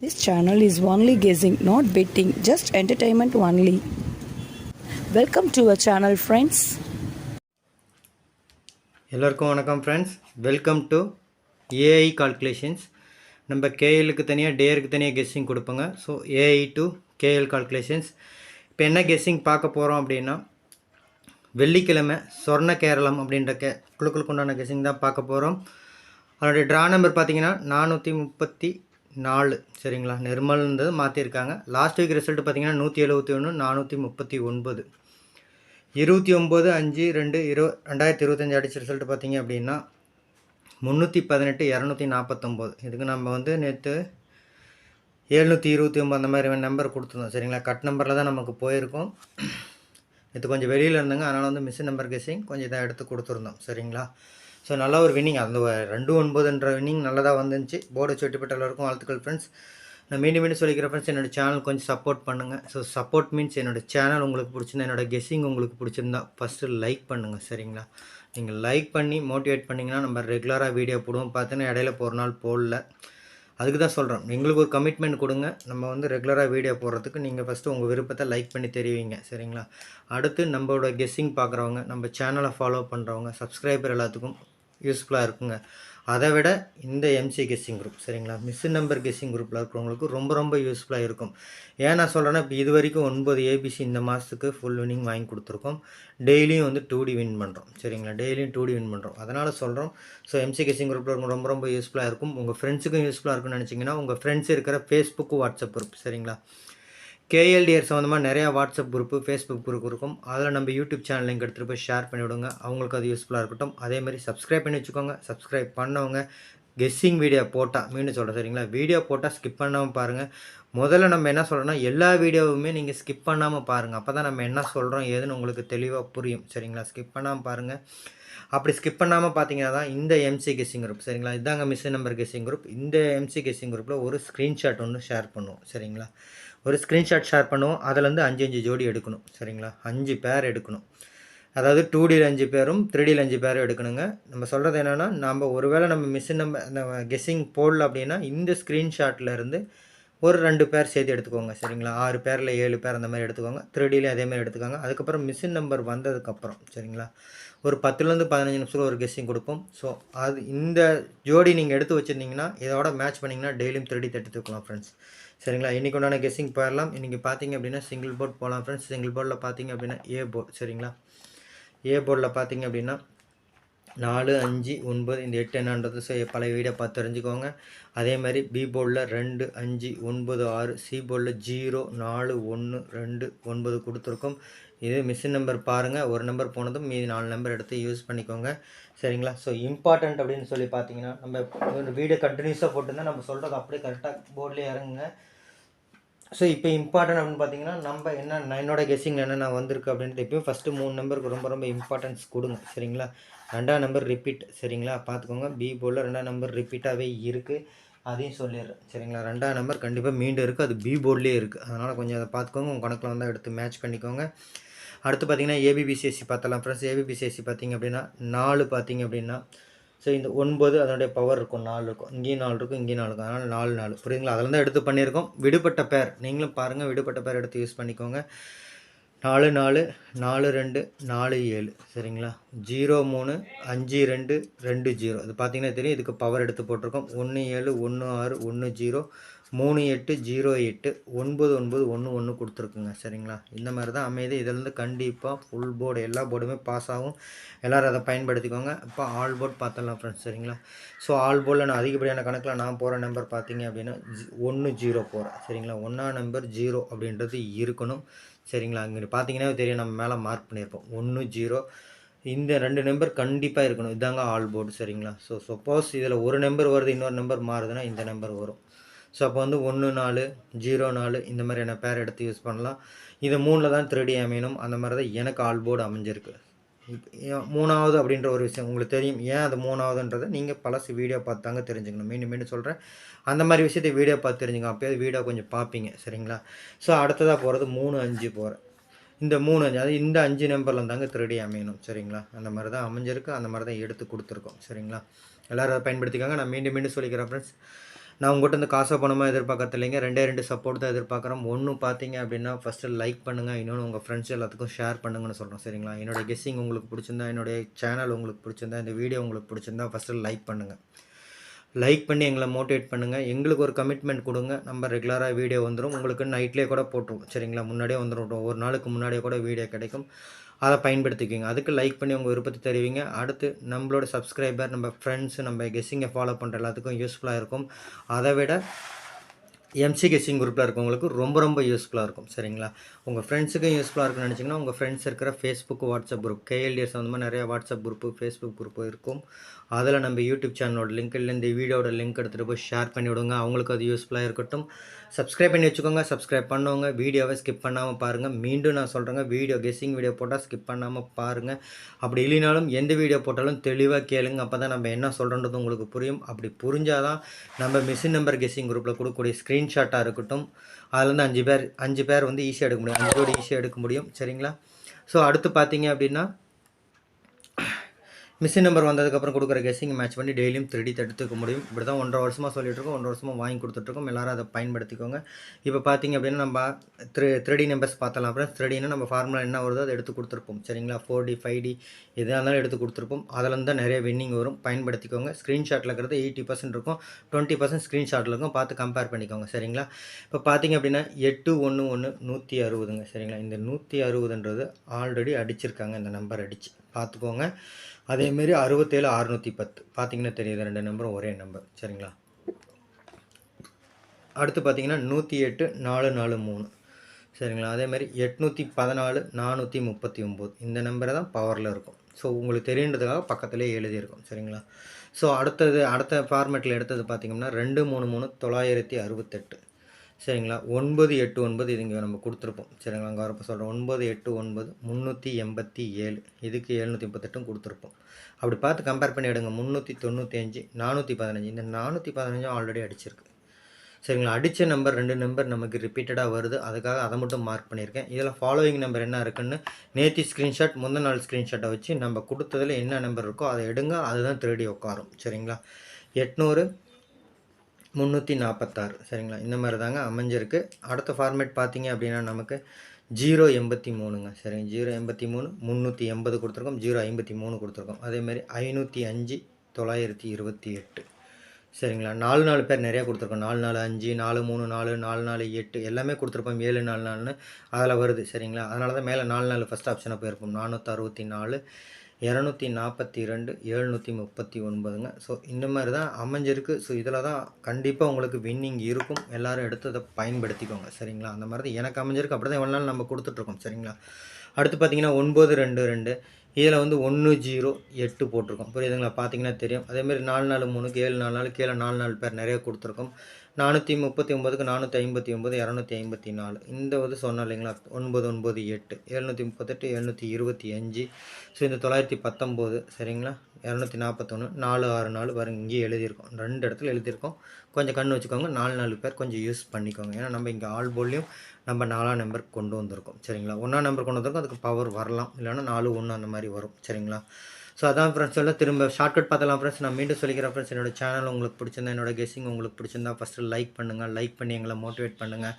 This channel is only guessing, not betting, just entertainment only. Welcome to a channel friends எல்லோருக்கும் வணக்கம் friends welcome to AI calculations நம்ம கேஎலுக்கு தனியாக டேருக்கு தனியாக கெஸ்ஸிங் கொடுப்போங்க. So AI to KL calculations இப்போ என்ன கெஸ்ஸிங் பார்க்க போகிறோம் அப்படின்னா வெள்ளிக்கிழமை சொர்ண கேரளம் அப்படின்ற கே குழுக்களுக்கு உண்டான கெஸ்ஸிங் தான் பார்க்க போகிறோம் அதனுடைய ட்ரா நம்பர் பார்த்தீங்கன்னா நானூற்றி முப்பத்தி நாலு சரிங்களா? நிர்மல்ன்றது மாற்றிருக்காங்க லாஸ்ட் வீக் ரிசல்ட் பார்த்தீங்கன்னா நூற்றி எழுபத்தி ஒன்று நானூற்றி முப்பத்தி ஒன்பது. இருபத்தி ஒம்பது அஞ்சு ரெண்டு இரு ரெண்டாயிரத்தி இருபத்தஞ்சி அடிச்ச ரிசல்ட் பார்த்தீங்க அப்படின்னா முந்நூற்றி பதினெட்டு இரநூத்தி நாற்பத்தொம்போது. இதுக்கு நம்ம வந்து நேற்று எழுநூற்றி இருபத்தி ஒம்பது அந்த மாதிரி நம்பர் கொடுத்துருந்தோம் சரிங்களா? கட் நம்பரில் தான் நமக்கு போயிருக்கோம். நேற்று கொஞ்சம் வெளியில் இருந்தாங்க அதனால் வந்து மிஸ் நம்பர் கெஸிங் கொஞ்சம் இதாக எடுத்து கொடுத்துருந்தோம் சரிங்களா? ஸோ நல்ல ஒரு வின்னிங் அந்த ரெண்டு ஒன்பதுன்ற வின்னிங் நல்லதாக வந்துருந்துச்சு. போர்டு சுட்டிப்பட்ட எல்லாருக்கும் வாழ்த்துக்கள் ஃப்ரெண்ட்ஸ் நான் மீண்டும் மீண்டும் சொல்லிக்கிற ஃப்ரெண்ட்ஸ் என்னோட சேனல் கொஞ்சம் சப்போர்ட் பண்ணுங்கள் ஸோ சப்போர்ட் மீன்ஸ் என்னோட சேனல் உங்களுக்கு பிடிச்சிருந்தா என்னோட கெஸ்ஸிங் உங்களுக்கு பிடிச்சிருந்தா ஃபஸ்ட்டு லைக் பண்ணுங்கள் சரிங்களா? நீங்கள் லைக் பண்ணி மோட்டிவேட் பண்ணிங்கன்னா நம்ம ரெகுலராக வீடியோ போடுவோம். பார்த்தீங்கன்னா இடையில போகிற நாள் போடல. அதுக்கு தான் சொல்கிறோம் எங்களுக்கு ஒரு கமிட்மெண்ட் கொடுங்க. நம்ம வந்து ரெகுலராக வீடியோ போடுறதுக்கு நீங்கள் ஃபஸ்ட்டு உங்கள் விருப்பத்தை லைக் பண்ணி தெரிவிங்க சரிங்களா? அடுத்து நம்மளோட கெஸ்ஸிங் பார்க்குறவங்க நம்ம சேனலை ஃபாலோ பண்ணுறவங்க சப்ஸ்கிரைபர் எல்லாத்துக்கும் யூஸ்ஃபுல்லாக இருக்குங்க. அதை விட இந்த எம்சி கெஸ்ஸிங் குரூப் சரிங்களா? மிஸ் நம்பர் கெஸ்ஸிங் குரூப்பில் இருக்கிறவங்களுக்கு ரொம்ப ரொம்ப யூஸ்ஃபுல்லாக இருக்கும். ஏன் நான் சொல்கிறேன்னா இப்போ இது வரைக்கும் ஒன்பது ஏபிசி இந்த மாதத்துக்கு ஃபுல் வினிங் வாங்கி கொடுத்துருக்கோம். டெய்லியும் வந்து டூ டி வின் பண்ணுறோம் சரிங்களா? டெய்லியும் டூ டி வின் பண்ணுறோம் அதனால் சொல்கிறோம் ஸோ எம்சி கெஸ்ஸிங் குரூப்பில் ரொம்ப ரொம்ப யூஸ்ஃபுல்லாக இருக்கும். உங்கள் ஃப்ரெண்ட்ஸுக்கும் யூஸ்ஃபுல்லாக இருக்கும்னு நினச்சிங்கன்னா உங்கள் ஃப்ரெண்ட்ஸ் இருக்கிற ஃபேஸ்புக்கு வாட்ஸ்அப் குரூப் சரிங்களா? கேஎல்டிஆர் சம்மந்தமாக நிறையா வாட்ஸ்அப் குரூப்பு ஃபேஸ்புக் குரூப் இருக்கும். அதில் நம்ம யூடியூப் சேனல் லிங்க் எடுத்துகிட்டு போய் ஷேர் பண்ணிவிடுங்க. அவங்களுக்கு அது யூஸ்ஃபுல்லாக இருக்கட்டும். அதே மாதிரி சப்ஸ்கிரைப் பண்ணி வச்சுக்கோங்க. சப்ஸ்கிரைப் பண்ணவங்க கெஸ்ஸிங் வீடியோ போட்டால் மீண்டும் சொல்கிறேன் சரிங்களா? வீடியோ போட்டால் ஸ்கிப் பண்ணாமல் பாருங்கள் முதல்ல நம்ம என்ன சொல்கிறோன்னா எல்லா வீடியோவுமே நீங்கள் ஸ்கிப் பண்ணாமல் பாருங்கள் அப்போ தான் நம்ம என்ன சொல்கிறோம் ஏதுன்னு உங்களுக்கு தெளிவாக புரியும். சரிங்களா? ஸ்கிப் பண்ணாமல் பாருங்கள் அப்படி ஸ்கிப் பண்ணாமல் பார்த்தீங்கன்னா தான் இந்த எம்சி கெஸ்ஸிங் குரூப் சரிங்களா? இதாங்க மிஸ் நம்பர் கெஸ்ஸிங் குரூப் இந்த எம்சி கெஸ்ஸிங் குரூப்பில் ஒரு ஸ்க்ரீன்ஷாட் ஒன்று ஷேர் பண்ணுவோம். சரிங்களா? ஒரு ஸ்க்ரீன்ஷாட் ஷேர் பண்ணுவோம். அதுலேருந்து அஞ்சு அஞ்சு ஜோடி எடுக்கணும். சரிங்களா? அஞ்சு பேர் எடுக்கணும். அதாவது டூ டியில் அஞ்சு பேரும் த்ரீ டியில் அஞ்சு பேரும் எடுக்கணுங்க. நம்ம சொல்கிறது என்னென்னா நம்ம ஒருவேளை நம்ம மிஸ் நம்ம நம்ம கெஸ்ஸிங் போடல அப்படின்னா இந்த ஸ்க்ரீன்ஷாட்டில் இருந்து ஒரு ரெண்டு பேர் சேர்த்து எடுத்துக்கோங்க. சரிங்களா? ஆறு பேரில் ஏழு பேர் அந்த மாதிரி எடுத்துக்கோங்க. த்ரீடிலையும் அதேமாதிரி எடுத்துக்கோங்க. அதுக்கப்புறம் மிஷின் நம்பர் வந்ததுக்கப்புறம் சரிங்களா? ஒரு பத்துலேருந்து பதினஞ்சு நிமிஷத்தில் ஒரு கெஸ்ஸிங் கொடுப்போம். ஸோ அது இந்த ஜோடி நீங்கள் எடுத்து வச்சுருந்தீங்கன்னா இதோட மேட்ச் பண்ணிங்கன்னா டெய்லியும் த்ரெடி தட்டி தூக்கலாம் ஃப்ரெண்ட்ஸ் சரிங்களா? இன்றைக்கி உண்டான கெஸ்ஸிங் போயிடலாம் இன்றைக்கி பார்த்தீங்க அப்படின்னா சிங்கிள் போர்ட் போகலாம் ஃப்ரெண்ட்ஸ் சிங்கிள் போர்டில் பார்த்தீங்க அப்படின்னா ஏ போர்ட் சரிங்களா? ஏ போர்டில் பார்த்தீங்க அப்படின்னா நாலு அஞ்சு ஒன்பது இந்த எட்டு என்னன்றது பழைய வீடியோ பார்த்து தெரிஞ்சுக்கோங்க. அதே மாதிரி பி போர்டில் ரெண்டு அஞ்சு ஒன்பது ஆறு சி போர்டில் ஜீரோ நாலு ஒன்று ரெண்டு ஒன்பது கொடுத்துருக்கோம். இது மிஷின் நம்பர் பாருங்கள் ஒரு நம்பர் போனதும் மீதி நாலு நம்பர் எடுத்து யூஸ் பண்ணிக்கோங்க. சரிங்களா? ஸோ இம்பார்ட்டண்ட் அப்படின்னு சொல்லி பார்த்தீங்கன்னா நம்ம வீடியோ கண்டினியூஸாக போட்டுருந்தா நம்ம சொல்கிறது அப்படியே கரெக்டாக போர்ட்லேயே இறங்குங்க. ஸோ இப்போ இம்பார்ட்டன்ட் அப்படின்னு பார்த்தீங்கன்னா நம்ம என்ன என்னோட கெஸ்ஸிங் என்னென்ன வந்திருக்கு அப்படின்ட்டு இப்போயும் ஃபஸ்ட்டு மூணு நம்பருக்கு ரொம்ப ரொம்ப இம்பார்ட்டன்ஸ் கொடுங்க. சரிங்களா? ரெண்டாம் நம்பர் ரிப்பீட் சரிங்களா? பார்த்துக்கோங்க. பி போர்டில் ரெண்டாம் நம்பர் ரிப்பீட்டாகவே இருக்குது அதையும் சொல்லிடுறேன். சரிங்களா? ரெண்டாம் நம்பர் கண்டிப்பாக மீண்டும் இருக்குது அது பி போர்ட்லேயே இருக்குது அதனால் கொஞ்சம் அதை பார்த்துக்கோங்க. உங்கள் கணக்கில் வந்தால் எடுத்து மேட்ச் பண்ணிக்கோங்க. அடுத்து பார்த்தீங்கன்னா ஏபிபிசிஎஸ்சி பார்த்தலாம். ஃப்ரெண்ட்ஸ் ஏபிபிசிஎஸ்சி பார்த்தீங்க அப்படின்னா நாலு பார்த்தீங்க அப்படின்னா ஸோ இந்த ஒன்பது அதனுடைய பவர் இருக்கும். நாலு இருக்கும். இங்கேயும் நாலு இருக்கும் இங்கேயும் நாலு இருக்கும். அதனால் நாலு நாலு. புரியுதுங்களா? அதில் தான் எடுத்து பண்ணியிருக்கோம். விடுபட்ட பேர் நீங்களும் பாருங்கள் விடுபட்ட பேர் எடுத்து யூஸ் பண்ணிக்கோங்க. நாலு நாலு நாலு ரெண்டு நாலு ஏழு. சரிங்களா? ஜீரோ மூணு அஞ்சு ரெண்டு ரெண்டு ஜீரோ. அது பார்த்தீங்கன்னா தெரியும். இதுக்கு பவர் எடுத்து போட்டிருக்கோம். ஒன்று ஏழு ஒன்று ஆறு ஒன்று ஜீரோ மூணு எட்டு ஜீரோ எட்டு ஒன்பது ஒன்பது ஒன்று ஒன்று கொடுத்துருக்குங்க. சரிங்களா? இந்த மாதிரி தான் அமைதி. இதிலேருந்து கண்டிப்பாக ஃபுல் போர்டு எல்லா போர்டுமே பாஸ் ஆகும். எல்லோரும் அதை பயன்படுத்திக்கோங்க. இப்போ ஆல் போர்டு பார்த்துடலாம் ஃப்ரெண்ட்ஸ் சரிங்களா? ஸோ ஆல் போர்டில் நான் அதிகப்படியான கணக்கில் நான் போகிற நம்பர் பார்த்தீங்க அப்படின்னா ஒன்று ஜீரோ போகிறேன் சரிங்களா? ஒன்றா நம்பர் ஜீரோ அப்படின்றது இருக்கணும். சரிங்களா? அங்கே பார்த்தீங்கன்னா தெரியும் நம்ம மேலே மார்க் பண்ணியிருப்போம் ஒன்று ஜீரோ இந்த ரெண்டு நம்பர் கண்டிப்பாக இருக்கணும். இதாங்க ஆல் போர்டு சரிங்களா? ஸோ சப்போஸ் இதில் ஒரு நம்பர் வருது இன்னொரு நம்பர் மாறுதுன்னா இந்த நம்பர் வரும். ஸோ அப்போ வந்து ஒன்று நாலு ஜீரோ நாலு இந்த மாதிரியான பேர் எடுத்து யூஸ் பண்ணலாம். இது மூணில் தான் த்ரீடி அமையணும் அந்த மாதிரி தான் எனக்கு ஆல் போர்டு அமைஞ்சிருக்கு. மூணாவது அப்படின்ற ஒரு விஷயம் உங்களுக்கு தெரியும். ஏன் அது மூணாவதுன்றதை நீங்கள் பழசு வீடியோ பார்த்தாங்க தெரிஞ்சுக்கணும். மீண்டும் மீண்டும் சொல்கிறேன் அந்த மாதிரி விஷயத்தை வீடியோ பார்த்து தெரிஞ்சுங்க அப்போயாவது வீடியோ கொஞ்சம் பார்ப்பீங்க. சரிங்களா? ஸோ அடுத்ததாக போகிறது மூணு அஞ்சு போகிறேன் இந்த மூணு அஞ்சு அது இந்த அஞ்சு நம்பரில் தாங்க திருடி அமையணும். சரிங்களா? அந்த மாதிரி தான் அமைஞ்சிருக்கு. அந்த மாதிரி தான் எடுத்து கொடுத்துருக்கோம். சரிங்களா? எல்லோரும் அதை பயன்படுத்திக்காங்க. நான் மீண்டும் மீண்டும் சொல்லிக்கிறேன் ஃப்ரெண்ட்ஸ் நான் உங்கள்கிட்ட இந்த காசை பணமாக எதிர்பார்க்கறது இல்லைங்க. ரெண்டே ரெண்டு சப்போர்ட் தான் எதிர்பார்க்குறோம். ஒன்று பார்த்தீங்க அப்படின்னா ஃபஸ்ட்டு லைக் பண்ணுங்கள் இன்னொன்று உங்கள் ஃப்ரெண்ட்ஸ் எல்லாத்துக்கும் ஷேர் பண்ணுங்கன்னு சொல்கிறோம் சரிங்களா? என்னோடய கெஸ்ஸிங் உங்களுக்கு பிடிச்சிருந்தா என்னுடைய சேனல் உங்களுக்கு பிடிச்சிருந்தா இந்த வீடியோ உங்களுக்கு பிடிச்சிருந்தா ஃபஸ்ட்டு லைக் பண்ணுங்கள் லைக் பண்ணி எங்களை மோட்டிவேட் பண்ணுங்கள் எங்களுக்கு ஒரு கமிட்மெண்ட் கொடுங்க. நம்ம ரெகுலராக வீடியோ வந்துடும் உங்களுக்கு நைட்லேயே கூட போட்டுருவோம். சரிங்களா? முன்னாடியே வந்துடும் ஒரு நாளுக்கு முன்னாடியே கூட வீடியோ கிடைக்கும். அதை பயன்படுத்திக்கோங்க அதுக்கு லைக் பண்ணி உங்கள் விருப்பத்தை தெரிவிங்க. அடுத்து நம்மளோட சப்ஸ்கிரைபர் நம்ம ஃப்ரெண்ட்ஸு நம்ம கெஸ்ஸிங்கை ஃபாலோ பண்ணுற எல்லாத்துக்கும் யூஸ்ஃபுல்லாக இருக்கும். அதை விட எம்சி கெஸ்ஸிங் குரூப்பில் இருக்கவங்களுக்கு ரொம்ப ரொம்ப யூஸ்ஃபுல்லாக இருக்கும் சரிங்களா? உங்கள் ஃப்ரெண்ட்ஸுக்கும் யூஸ்ஃபுல்லாக இருக்குன்னு நினச்சிங்கன்னா உங்கள் ஃப்ரெண்ட்ஸ் இருக்கிற ஃபேஸ்புக் வாட்ஸ்அப் குரூப் கேஎல்டிஎஸ் அந்த மாதிரி நிறையா வாட்ஸ்அப் குரூப்பு ஃபேஸ்புக் குரூப்பு இருக்கும். அதில் நம்ம யூடியூப் சேனலோட லிங்க் இல்லை இந்த வீடியோட லிங்க் எடுத்துகிட்டு போய் ஷேர் பண்ணி விடுங்க. அவங்களுக்கு அது யூஸ்ஃபுல்லாக இருக்கட்டும். சப்ஸ்கிரைப் பண்ணி வச்சுக்கோங்க சப்ஸ்கிரைப் பண்ணுவோங்க வீடியோவை ஸ்கிப் பண்ணாமல் பாருங்கள் மீண்டும் நான் சொல்கிறேங்க வீடியோ கெஸ்ஸிங் வீடியோ போட்டால் ஸ்கிப் பண்ணாமல் பாருங்கள் அப்படி இல்லைனாலும் எந்த வீடியோ போட்டாலும் தெளிவாக கேளுங்க. அப்போ தான் நம்ம என்ன சொல்கிறோன்றது உங்களுக்கு புரியும். அப்படி புரிஞ்சால் தான் நம்ம மிஷின் நம்பர் கெஸ்ஸிங் குரூப்பில் கொடுக்கக்கூடிய ஸ்க்ரீன்ஷாட்டாக இருக்கட்டும். அதில் வந்து அஞ்சு பேர் அஞ்சு பேர் வந்து ஈஸியாக எடுக்க முடியும். அஞ்சோடு ஈஸியாக எடுக்க முடியும். சரிங்களா? ஸோ அடுத்து பார்த்தீங்க அப்படின்னா மிஷின் நம்பர் வந்ததுக்கப்புறம் கொடுக்குற கெஸ்ஸிங் மேட்ச் பண்ணி டெய்லியும் த்ரெடி தடுத்துக்க முடியும். இப்படி தான் ஒன்றரை வருஷமாக சொல்லிட்டு ஒன்றரை வருஷமாக வாங்கி கொடுத்துட்ருக்கோம் எல்லாரும் அதை பயன்படுத்திக்கோங்க. இப்போ பார்த்தீங்க அப்படின்னா நம்ம த்ரீ த்ரீடி நம்பர்ஸ் பார்த்தலாம் அப்புறம் த்ரீடினா நம்ம ஃபார்முலா என்ன வருதோ அதை எடுத்து கொடுத்துருப்போம். சரிங்களா? ஃபோர் டி ஃபைவ் டி எதாக இருந்தாலும் எடுத்து கொடுத்துருப்போம். அதில் தான் நிறைய வின்னிங் வரும். பயன்படுத்திக்கோங்க. ஸ்க்ரீன்ஷாட்டில் இருக்கிறது எயிட்டி பர்சன்ட் இருக்கும். டுவெண்ட்டி பர்சன்ட் ஸ்க்ரீன்ஷாட்டில் இருக்கும். பார்த்து கம்பேர் பண்ணிக்கோங்க. சரிங்களா? இப்போ பார்த்தீங்க அப்படின்னா எட்டு ஒன்று ஒன்று நூற்றி அறுபதுங்க. சரிங்களா? இந்த நூற்றி அறுபதுன்றது ஆல்ரெடி அடிச்சிருக்காங்க. இந்த நம்பர் அடித்து பார்த்துக்கோங்க. அதேமாரி அறுபத்தேழு அறுநூற்றி பத்து. பார்த்தீங்கன்னா தெரியுது ரெண்டு நம்பரும் ஒரே நம்பர். சரிங்களா? அடுத்து பார்த்தீங்கன்னா நூற்றி எட்டு நாலு நாலு மூணு. சரிங்களா? அதேமாதிரி எட்நூற்றி பதினாலு நானூற்றி முப்பத்தி ஒம்பது. இந்த நம்பரை தான் பவரில் இருக்கும். ஸோ உங்களுக்கு தெரியுன்றதுக்காக பக்கத்துலேயே எழுதியிருக்கும். சரிங்களா? ஸோ அடுத்தது அடுத்த ஃபார்மேட்டில் எடுத்தது பார்த்தீங்கன்னா ரெண்டு மூணு மூணு தொள்ளாயிரத்தி அறுபத்தெட்டு. சரிங்களா? ஒன்பது எட்டு ஒன்பது இது இங்கே நம்ம கொடுத்துருப்போம். சரிங்களா? அங்கே வரப்போ சொல்கிறோம் ஒன்பது எட்டு ஒன்பது முந்நூற்றி எண்பத்தி ஏழு. இதுக்கு எழுநூற்றி முப்பத்தெட்டும் கொடுத்துருப்போம். அப்படி பார்த்து கம்பேர் பண்ணி எடுங்க. முந்நூற்றி தொண்ணூற்றி அஞ்சு நானூற்றி பதினஞ்சு. இந்த நானூற்றி பதினஞ்சும் ஆல்ரெடி அடிச்சிருக்கு. சரிங்களா? அடித்த நம்பர் ரெண்டு நம்பர் நமக்கு ரிப்பீட்டடாக வருது. அதுக்காக அதை மட்டும் மார்க் பண்ணியிருக்கேன். இதில் ஃபாலோவிங் நம்பர் என்ன இருக்குன்னு நேற்று ஸ்க்ரீன்ஷாட் முந்தின நாள் ஸ்க்ரீன்ஷாட்டை வச்சு நம்ம கொடுத்ததில் என்ன நம்பர் இருக்கோ அதை எடுங்க. அதுதான் திருடி உட்காரும். சரிங்களா? எட்நூறு முந்நூற்றி நாற்பத்தாறு சரிங்களா? இந்த மாதிரி தாங்க அமைஞ்சிருக்கு. அடுத்த ஃபார்மேட் பார்த்தீங்க அப்படின்னா நமக்கு ஜீரோ எண்பத்தி மூணுங்க. சரிங்க? ஜீரோ எண்பத்தி மூணு முந்நூற்றி எண்பது கொடுத்துருக்கோம். ஜீரோ ஐம்பத்தி மூணு கொடுத்துருக்கோம். அதேமாதிரி ஐநூற்றி அஞ்சு தொள்ளாயிரத்தி இருபத்தி எட்டு. சரிங்களா? நாலு நாலு பேர் நிறையா கொடுத்துருக்கோம். நாலு நாலு அஞ்சு நாலு மூணு நாலு நாலு நாலு எட்டு எல்லாமே கொடுத்துருப்போம். ஏழு நாலு நாலுன்னு அதில் வருது. சரிங்களா? அதனால தான் மேலே நாலு நாலு ஃபஸ்ட் ஆப்ஷனாக போயிருப்போம் நானூற்றி அறுபத்தி நாலு இரநூத்தி நாற்பத்தி ரெண்டு எழுநூற்றி முப்பத்தி ஒன்பதுங்க. ஸோ இந்த மாதிரி தான் அமைஞ்சிருக்கு. ஸோ இதில் தான் கண்டிப்பாக உங்களுக்கு வின்னிங் இருக்கும். எல்லாரும் எடுத்து அதை பயன்படுத்திக்கோங்க. சரிங்களா? அந்த மாதிரி தான் எனக்கு அமைஞ்சிருக்கு. அப்படி தான் எவ்வளோ நாள் நம்ம கொடுத்துட்ருக்கோம். சரிங்களா? அடுத்து பார்த்தீங்கன்னா ஒன்பது ரெண்டு ரெண்டு. இதில் வந்து ஒன்று ஜீரோ எட்டு போட்டிருக்கோம். புரியுதுங்களா? பார்த்தீங்கன்னா தெரியும். அதேமாதிரி நாலு நாலு மூணுக்கு ஏழு நாலு நாலு கீழே நாலு நாலு பேர் நிறைய கொடுத்துருக்கோம். நானூற்றி முப்பத்தி ஒம்பதுக்கு நானூற்றி ஐம்பத்தி ஒம்பது இரநூத்தி ஐம்பத்தி நாலு. இந்த வந்து சொன்னோம் இல்லைங்களா? ஒன்பது ஒன்பது எட்டு. எழுநூற்றி முப்பத்தெட்டு எழுநூற்றி இருபத்தி அஞ்சு. ஸோ இந்த தொள்ளாயிரத்தி பத்தொம்போது சரிங்களா? இரநூத்தி நாற்பத்தொன்று நாலு ஆறு நாலு பாருங்க இங்கேயே எழுதியிருக்கோம். ரெண்டு இடத்துல எழுதியிருக்கோம். கொஞ்சம் கண் வச்சுக்கோங்க நாலு நாலு பேர் கொஞ்சம் யூஸ் பண்ணிக்கோங்க. ஏன்னா நம்ம இங்கே ஆல் போல்லையும் நம்ம நாலாம் நம்பர் கொண்டு வந்திருக்கோம் சரிங்களா? ஒன்றாம் நம்பர் கொண்டு வந்திருக்கோம் அதுக்கு பவர் வரலாம். இல்லைன்னா நாலு ஒன்று அந்த மாதிரி வரும் சரிங்களா? ஸோ அதான் ஃப்ரெண்ட்ஸ் சொல்ல திரும்ப ஷார்ட்கட் பார்த்தலாம் ஃப்ரெண்ட்ஸ் நான் மீண்டும் சொல்லிக்கிறேன் ஃப்ரெண்ட்ஸ் என்னோட சேனல் உங்களுக்கு பிடிச்சிருந்தா என்னோட கெஸ்ஸிங் உங்களுக்கு பிடிச்சிருந்தா ஃபஸ்ட்டு லைக் பண்ணுங்கள் லைக் பண்ணி எங்களை மோட்டிவேட் பண்ணுங்கள்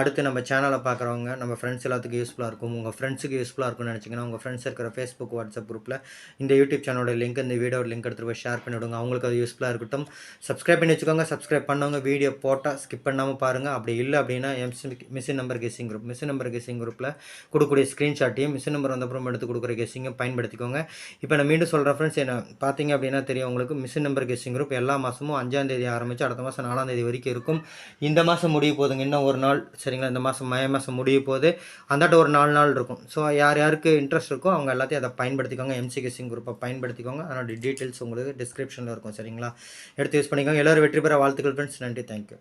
அடுத்து நம்ம சேனலை பார்க்குறவங்க நம்ம ஃப்ரெண்ட்ஸ் எல்லாத்துக்கும் யூஸ்ஃபுல்லாக இருக்கும். உங்கள் ஃப்ரெண்ட்ஸுக்கு யூஸ்ஃபுல்லாக இருக்கும்னு நினச்சிங்கன்னா உங்கள் ஃப்ரெண்ட்ஸ் இருக்கிற ஃபேஸ்புக் வாட்ஸ்அப் குரூப்பில் இந்த யூடியூப் சேனலோட லிங்க் இந்த வீடியோட லிங்க் எடுத்துகிட்டு போய் ஷேர் பண்ணிவிடுங்க. அவங்களுக்கு அது யூஸ்ஃபுல்லாக இருக்கட்டும். சப்ஸ்கிரைப் பண்ணி வச்சுக்கோங்க. சப்ஸ்கிரைப் பண்ணவங்க வீடியோ போட்டால் ஸ்கிப் பண்ணாமல் பாருங்கள் அப்படி இல்லை அப்படின்னா MC machine number guessing group machine number guessing குரூப்பில் கொடுக்கக்கூடிய ஸ்க்ரீன்ஷாட்டையும் மிஷின் நம்பர் வந்தப்புறம் எடுத்து கொடுக்குற கெஸ்ஸிங்கும் பயன்படுத்திக்கோங்க. இப்போ நான் மீண்டும் சொல்கிற ஃப்ரெண்ட்ஸ் என்ன பார்த்தீங்க அப்படின்னா தெரியும் உங்களுக்கு மிஷின் நம்பர் கெஸ்டிங் குரூப் எல்லா மாதமும் அஞ்சாம் தேதி ஆரம்பித்து அடுத்த மாதம் நாலாம் தேதி வரைக்கும் இருக்கும். இந்த மாதம் முடிய போகுதுங்க இன்னும் ஒரு நாள் சரிங்களா? இந்த மாதம் மே மாதம் முடிய போது அந்தாட்ட ஒரு நாலு நாள் இருக்கும். ஸோ யார் யாருக்கு இன்ட்ரெஸ்ட் இருக்கோ அவங்க எல்லாத்தையும் அதை பயன்படுத்திக்கோங்க. எம்சி கெஸ்டிங் குரூப்பை பயன்படுத்திக்கோங்க. அதனோட டீட்டெயில்ஸ் உங்களுக்கு டிஸ்கிரிப்ஷனில் இருக்கும் சரிங்களா? எடுத்து யூஸ் பண்ணிக்கோங்க. எல்லோரும் வெற்றி பெற வாழ்த்துக்கள் ஃப்ரெண்ட்ஸ் நன்றி. தேங்க்யூ